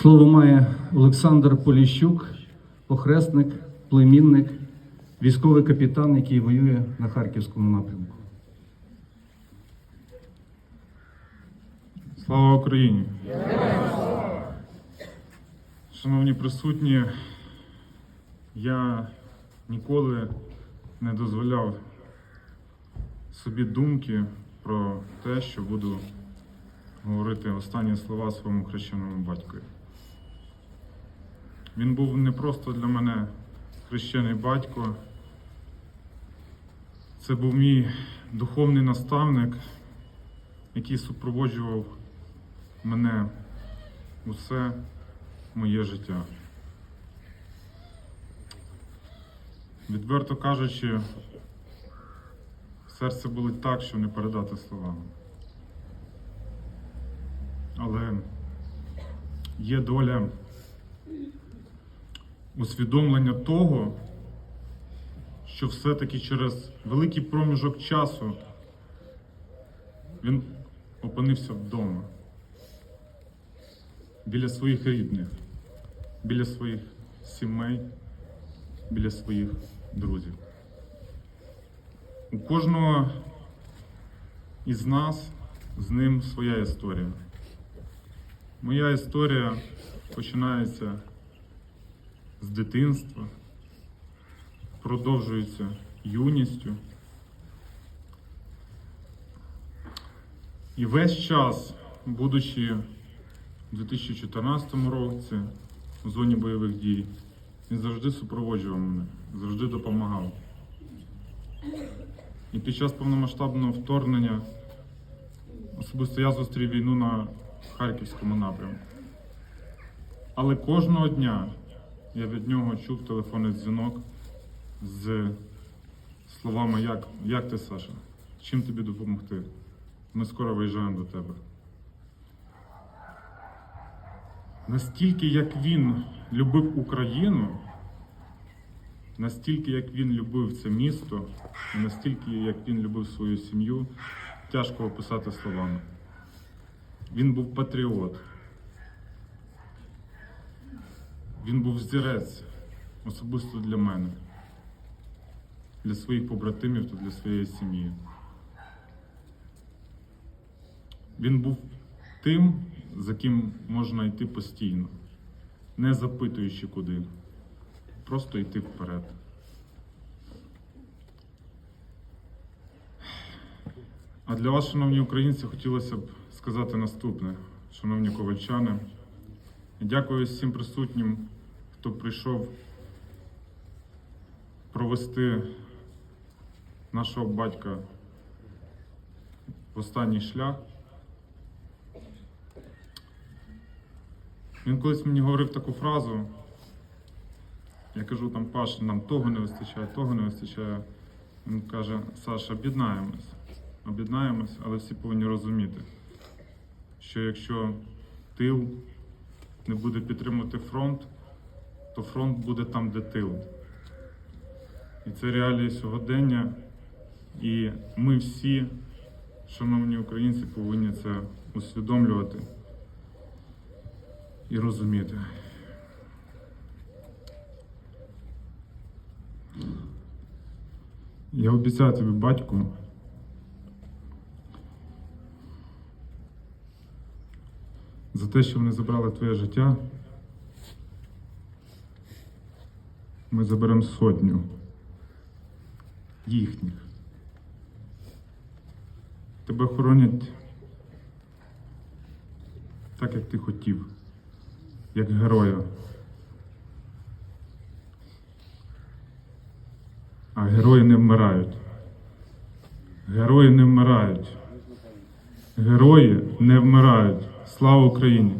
Слово має Олександр Поліщук, похресник, племінник, військовий капітан, який воює на Харківському напрямку. Слава Україні! Шановні присутні, я ніколи не дозволяв собі думки про те, що буду говорити останні слова своєму хрещеному батькові. Він був не просто для мене хрещений батько, це був мій духовний наставник, який супроводжував мене усе моє життя. Відверто кажучи, серце болить так, що не передати словами. Але є доля усвідомлення того, що все-таки через великий проміжок часу він опинився вдома, біля своїх рідних, біля своїх сімей, біля своїх друзів. У кожного із нас з ним своя історія. Моя історія починається з дитинства, продовжується юністю. І весь час, будучи у 2014 році у зоні бойових дій, він завжди супроводжував мене, завжди допомагав. І під час повномасштабного вторгнення особисто я зустрів війну на Харківському напрямку. Але кожного дня я від нього чув телефонний дзвінок з словами, як, як ти, Саша, чим тобі допомогти? Ми скоро виїжджаємо до тебе. Настільки, як він любив Україну, настільки, як він любив це місто, і настільки, як він любив свою сім'ю, тяжко описати словами. Він був патріот. Він був взірець особисто для мене, для своїх побратимів та для своєї сім'ї. Він був тим, за ким можна йти постійно, не запитуючи куди, просто йти вперед. А для вас, шановні українці, хотілося б сказати наступне, шановні ковальчани. Дякую всім присутнім, хто прийшов провести нашого батька в останній шлях. Він колись мені говорив таку фразу. Я кажу там, Паш, нам того не вистачає, того не вистачає. Він каже, Саша, об'єднаємось, об'єднаємось, але всі повинні розуміти, що якщо тил не буде підтримувати фронт, то фронт буде там, де тил. І це реалії сьогодення. І ми всі, шановні українці, повинні це усвідомлювати і розуміти. Я обіцяю тобі, батьку, за те, що вони забрали твоє життя, ми заберемо сотню їхніх. Тебе хоронять так, як ти хотів, як героя. А герої не вмирають. Герої не вмирають. Герої не вмирають. Слава Україні!